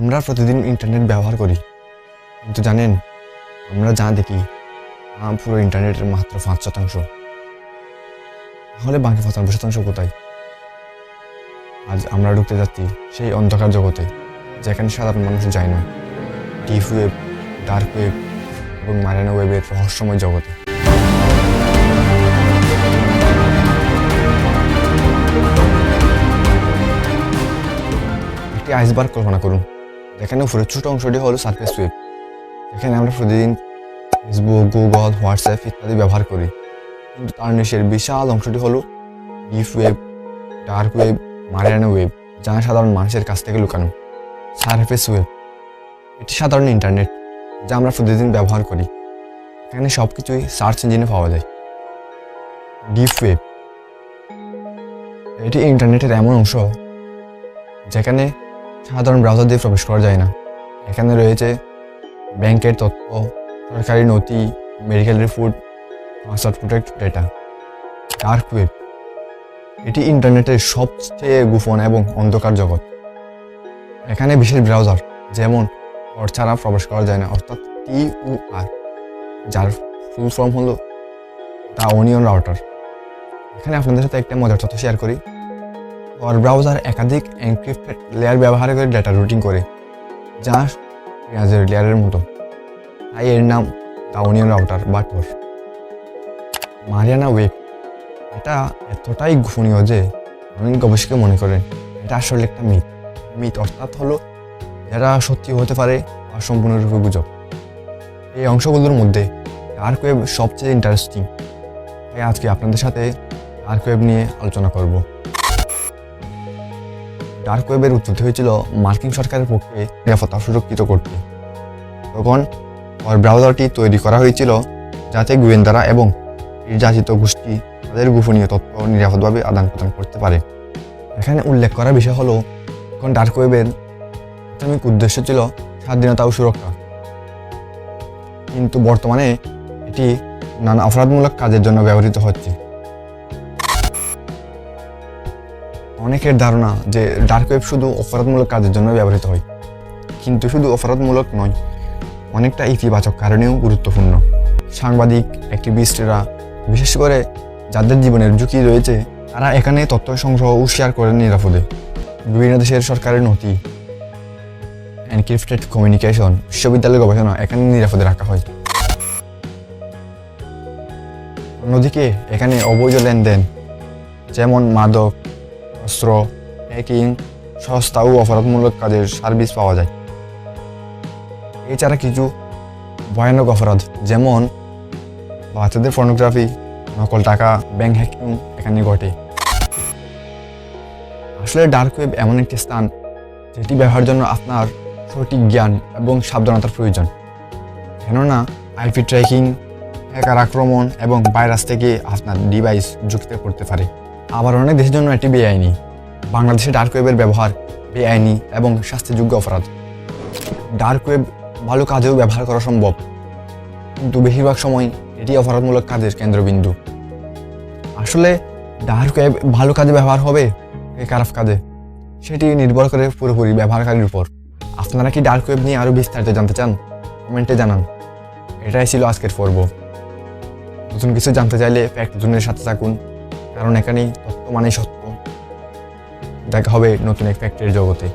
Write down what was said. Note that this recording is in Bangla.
আমরা প্রতিদিন ইন্টারনেট ব্যবহার করি। কিন্তু জানেন, আমরা যা দেখি তা পুরো ইন্টারনেটের মাত্র পাঁচ শতাংশ। তাহলে বাকি পঁচানব্বই শতাংশ কোথায়? আজ আমরা ঢুকতে যাচ্ছি সেই অন্ধকার জগতে, যেখানে সাধারণ মানুষ যায় না। ডিপ ওয়েব ডার্ক ওয়েব এবং মারানো ওয়েবের রহস্যময় জগতে। একটি আইসবার্গ কল্পনা করুন। যেখানে উপরের ছোট অংশটি হলো সার্ফেস ওয়েব এখানে আমরা প্রতিদিন ফেসবুক গুগল হোয়াটসঅ্যাপ ইত্যাদি ব্যবহার করি। কিন্তু তার নিচের বিশাল অংশটি হলো deep web dark web Mariana web যা সাধারণ মানুষের কাছ থেকে লুকানো। সার্ফেস ওয়েব এটি সাধারণ ইন্টারনেট যা আমরা প্রতিদিন ব্যবহার করি। এখানে সব কিছুই সার্চ ইঞ্জিনে পাওয়া যায়। ডিপ ওয়েব এটি ইন্টারনেটের এমন অংশ যেখানে সাধারণ ব্রাউজার দিয়ে প্রবেশ করা যায় না। এখানে রয়েছে ব্যাংকের তথ্য, সরকারি নথি medical report password protect data dark web এটি ইন্টারনেটের সবচেয়ে গোপন এবং অন্ধকার জগৎ। এখানে বিশেষ ব্রাউজার যেমন অর ছাড়া প্রবেশ করা যায় না, অর্থাৎ টি আর যার ফুল ফর্ম হলো দ্য অনিয়ন রাউটার এখানে আপনাদের সাথে একটা মজার তথ্য শেয়ার করি। অর ব্রাউজার একাধিক এনক্রিপ্টেড লেয়ার ব্যবহার করে ডেটা রুটিং করে, যা পেঁয়াজের লেয়ারের মতো। তাই এর নাম দ্য অনিয়ন রাউটার বা টোর মারিয়ানা ওয়েব এটা এতটাই গোপনীয় যে অনেক গবেষকে মনে করেন, এটা আসলে একটা মিথ মিথ অর্থাৎ হলো যারা সত্যি হতে পারে আর সম্পূর্ণরূপে গুজব। এই অংশগুলোর মধ্যে ডার্ক ওয়েব সবচেয়ে ইন্টারেস্টিং তাই আজকে আপনাদের সাথে ডার্ক ওয়েব নিয়ে আলোচনা করব। ডার্ক ওয়েবের উৎপত্তি হয়েছিল মার্কিন সরকারের পক্ষে নিরাপত্তা সুরক্ষিত করতে। তখন ওর ব্রাউজারটি তৈরি করা হয়েছিল যাতে গোয়েন্দারা এবং নির্যাতিত গোষ্ঠী তাদের গোপনীয় তথ্য নিরাপদভাবে আদান প্রদান করতে পারে। এখানে উল্লেখ করার বিষয় হলো, এখন ডার্ক ওয়েবের প্রাথমিক উদ্দেশ্য ছিল স্বাধীনতা ও সুরক্ষা। কিন্তু বর্তমানে এটি নানা অপরাধমূলক কাজের জন্য ব্যবহৃত হচ্ছে। অনেকের ধারণা যে ডার্ক ওয়েব শুধু অপরাধমূলক কাজের জন্য ব্যবহৃত হয়, কিন্তু শুধু অপরাধমূলক নয়, অনেকটা ইতিবাচক কারণেও গুরুত্বপূর্ণ। সাংবাদিক অ্যাক্টিভিস্টরা বিশেষ করে যাদের জীবনের ঝুঁকি রয়েছে, তারা এখানে তথ্য সংগ্রহ ও শেয়ার করেন নিরাপদে। বিভিন্ন দেশের সরকারের নথি এনক্রিপ্টেড কমিউনিকেশন বিশ্ববিদ্যালয়ের গবেষণা এখানে নিরাপদে রাখা হয়। অন্যদিকে এখানে অবৈধ লেনদেন, যেমন মাদক অস্ত্র হ্যাকিং সস্তা ও অপরাধমূলক কাজের সার্ভিস পাওয়া যায়। এছাড়া কিছু ভয়ানক অপরাধ, যেমন বাচ্চাদের ফটোগ্রাফি নকল টাকা ব্যাংক হ্যাকিং এখানে ঘটে। আসলে ডার্ক ওয়েব এমন একটি স্থান, যেটি ব্যবহারের জন্য আপনার সঠিক জ্ঞান এবং সাবধানতার প্রয়োজন। কেননা আইপি ট্র্যাকিং হ্যাকার আক্রমণ এবং ভাইরাস থেকে আপনার ডিভাইস যুক্ত করতে পারে। আবার অনেক দেশের জন্য এটি বেআইনি। বাংলাদেশে ডার্ক ওয়েবের ব্যবহার বেআইনি এবং শাস্তিযোগ্য অপরাধ। ডার্ক ওয়েব ভালো কাজেও ব্যবহার করা সম্ভব। কিন্তু বেশিরভাগ সময় এটি অপরাধমূলক কাজের কেন্দ্রবিন্দু। আসলে ডার্ক ওয়েব ভালো কাজে ব্যবহার হবে এই খারাপ কাজে। সেটি নির্ভর করে পুরোপুরি ব্যবহারকারীর উপর। আপনারা কি ডার্ক ওয়েব নিয়ে আরও বিস্তারিত জানতে চান? কমেন্টে জানান। এটাই ছিল আজকের পর্ব। নতুন কিছু জানতে চাইলে ফ্যাক্ট জুনের সাথে থাকুন। কারণ এখানেই তত্ত্ব মানে সত্য। দেখা হবে নতুন এক ফ্যাক্টরির জগতে।